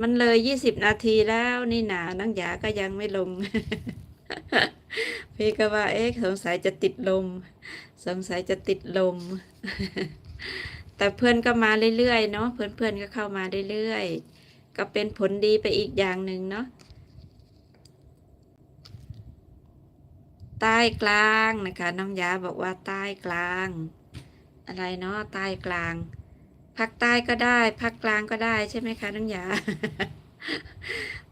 มันเลยยี่สิบนาทีแล้วนี่หนานังหยาก็ยังไม่ลง พี่ก็ว่าเอ๊ะสงสัยจะติดลม สงสัยจะติดลม แต่เพื่อนก็มาเรื่อยๆเนาะเพื่อนๆก็เข้ามาเรื่อยๆก็เป็นผลดีไปอีกอย่างหนึ่งเนาะใต้กลางนะคะน้องยาบอกว่าใต้กลาง อะไรเนาะใต้กลาง ภาคใต้ก็ได้ภาคกลางก็ได้ใช่ไหมคะน้องยา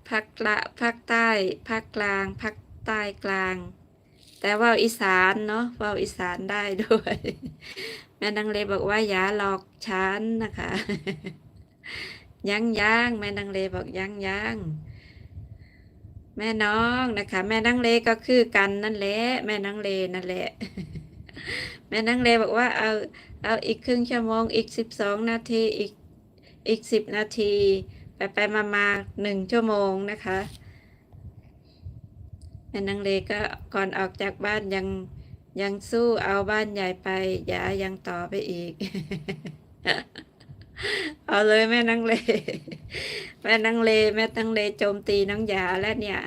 ภาคกลางภาคใต้ภาคกลางภาคใต้กลาง แต่ว่าอีสานเนาะว่าอีสานได้ด้วย แม่นางเลบอกว่าอย่าหลอกฉันนะคะ ยังยังแม่นางเลบอกยังยังแม่น้องนะคะ แม่นางเลก็คือกันนั่นแหละแม่นางเลนั่นแหละ แม่นางเลบอกว่าเอาเอาอีกครึ่งชั่วโมงอีกสิบสองนาทีอีกอีกสิบนาที ไปไปมามาหนึ่งชั่วโมงนะคะแม่นางเลก็ก่อนออกจากบ้านยังยังสู้เอาบ้านใหญ่ไปอย่ายังต่อไปอีก เอาเลยแม่นางเล แม่นางเล แม่นางเลโจมตีน้องหยาแล้วเนี่ย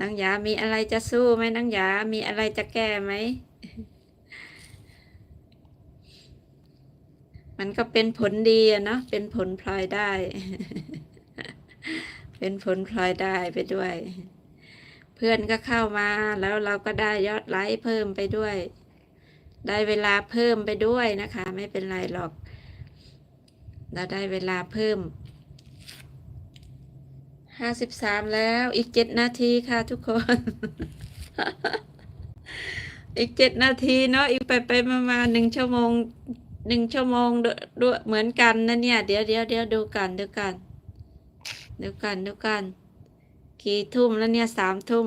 น้องยามีอะไรจะสู้ไหมน้องยามีอะไรจะแก้ไหม มันก็เป็นผลดีอะเนาะ เป็นผลพลอยได้ เป็นผลพลอยได้ไปด้วย เพื่อนก็เข้ามาแล้วเราก็ได้ยอดไลค์เพิ่มไปด้วย ได้เวลาเพิ่มไปด้วยนะคะ ไม่เป็นไรหรอก เราได้เวลาเพิ่ม ห้าสิบสามแล้วอีกเจ็ดนาทีค่ะทุกคน อีกเจ็ดนาทีเนาะอีกไปไปมามาหนึ่งชั่วโมงหนึ่งชั่วโมงด้วยเหมือนกันนะเนี่ย เดี๋ยวเดี๋ยวเดี๋ยวดูกันดูกันดูกันดูกันกี่ทุ่มแล้วเนี่ยสามทุ่ม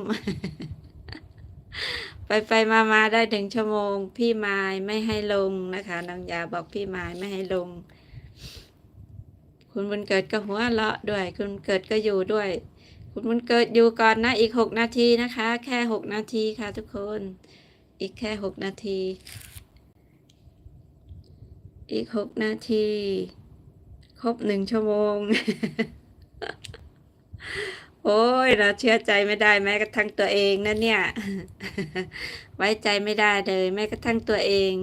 ไปไปมามาได้หนึ่งชั่วโมง พี่ไม้ไม่ให้ลงนะคะน้องยาบอกพี่ไม้ไม่ให้ลง คุณบุญเกิดก็หัวเราะด้วย คุณเกิดก็อยู่ด้วย คุณบุญเกิดอยู่ก่อนนะอีกหกนาทีนะคะ แค่หกนาทีค่ะทุกคน อีกแค่หกนาที อีกหกนาที ครบหนึ่งชั่วโมง โอ้ยเราเชื่อใจไม่ได้แม้กระทั่งตัวเองนะเนี่ย ไว้ใจไม่ได้เลยแม้กระทั่งตัวเอง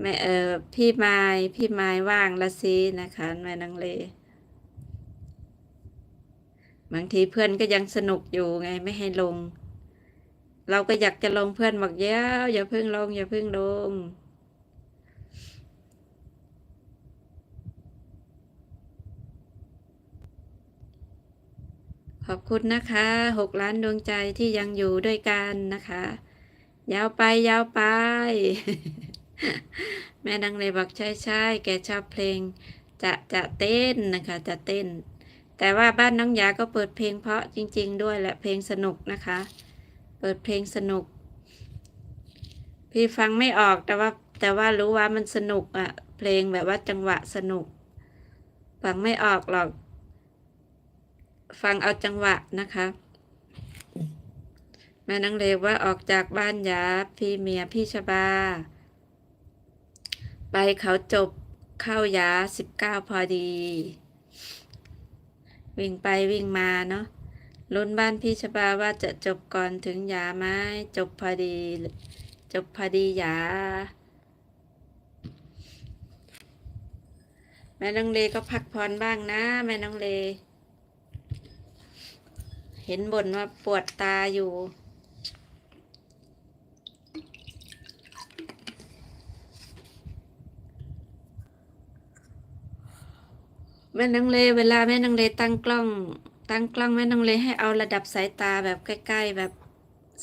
แม่เออพี่ไม้พี่ไม้ว่างละสินะคะแม่นังเล บางทีเพื่อนก็ยังสนุกอยู่ไงไม่ให้ลง เราก็อยากจะลงเพื่อนบอกเย้าอย่าเพิ่งลง อย่าเพิ่งลงขอบคุณนะคะหกล้านดวงใจที่ยังอยู่ด้วยกันนะคะ ยาวไปยาวไป แม่ดังเลยบอกใช่ใช่แกชอบเพลง จะจะเต้นนะคะจะเต้น แต่ว่าบ้านน้องยาก็เปิดเพลงเพราะจริง ๆ ด้วยและเพลงสนุกนะคะ เปิดเพลงสนุก พี่ฟังไม่ออกแต่ว่าแต่ว่ารู้ว่ามันสนุกอะเพลงแบบว่าจังหวะสนุก ฟังไม่ออกหรอก ฟังเอาจังหวะนะคะแม่นังเลวว่าออกจากบ้านยาพี่เมียพี่ชบา ไปเขาจบเข้ายาสิบเก้าพอดี วิ่งไปวิ่งมาเนาะลุ้นบ้านพี่ชบาว่าจะจบก่อนถึงยาไหมจบพอดี จบพอดียาแม่นังเลก็พักผ่อนบ้างนะ แม่นังเล เห็นบ่นว่าปวดตาอยู่ แม่นังเลเวลาแม่นังเลตั้งกล้อง ตั้งกล้องแม่นังเลให้เอาระดับสายตาแบบใกล้ ๆ แบบ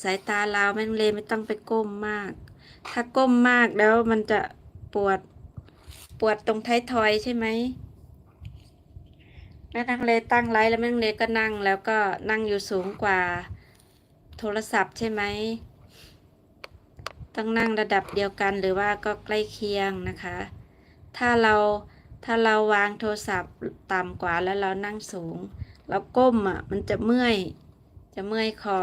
สายตาเราแม่นังเลไม่ต้องไปก้มมาก ถ้าก้มมากแล้วมันจะปวดปวดตรงท้ายทอยใช่ไหมแม่นังเลตั้งไลท์แล้วแม่นังเลก็นั่งแล้วก็นั่งอยู่สูงกว่าโทรศัพท์ใช่ไหมต้องนั่งระดับเดียวกันหรือว่าก็ใกล้เคียงนะคะ ถ้าเรา ถ้าเราวางโทรศัพท์ต่ำกว่าแล้วเรานั่งสูง เราก้มอะ มันจะเมื่อย จะเมื่อยคอ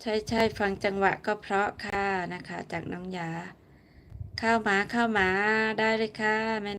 ใช่ใช่ฟังจังหวะก็เพราะค่ะนะคะ จากน้องยา ข้าวหมาข้าวหมาได้เลยค่ะแม่